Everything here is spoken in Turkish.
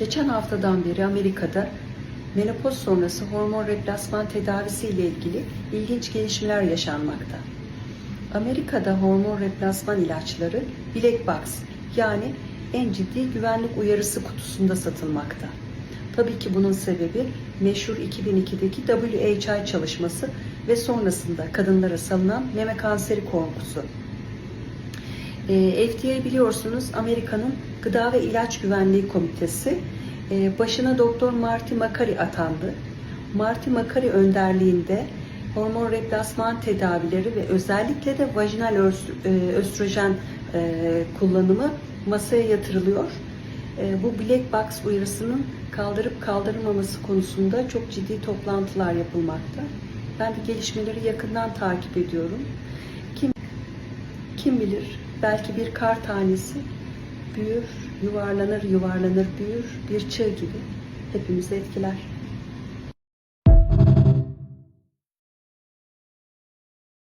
Geçen haftadan beri Amerika'da menopoz sonrası hormon replasman tedavisi ile ilgili ilginç gelişmeler yaşanmakta. Amerika'da hormon replasman ilaçları Black Box yani en ciddi güvenlik uyarısı kutusunda satılmakta. Tabii ki bunun sebebi meşhur 2002'deki WHI çalışması ve sonrasında kadınlara salınan meme kanseri korkusu. E, FDA biliyorsunuz Amerika'nın Gıda ve İlaç Güvenliği Komitesi. E, başına Doktor Marty Makary atandı. Marty Makary önderliğinde hormon replasman tedavileri ve özellikle de vajinal e, östrojen e, kullanımı masaya yatırılıyor. E, bu Black Box uyarısının kaldırıp kaldırılmaması konusunda çok ciddi toplantılar yapılmakta. Ben de gelişmeleri yakından takip ediyorum. Kim bilir belki bir kar tanesi büyür, yuvarlanır, yuvarlanır, büyür, bir çığ gibi hepimizi etkiler.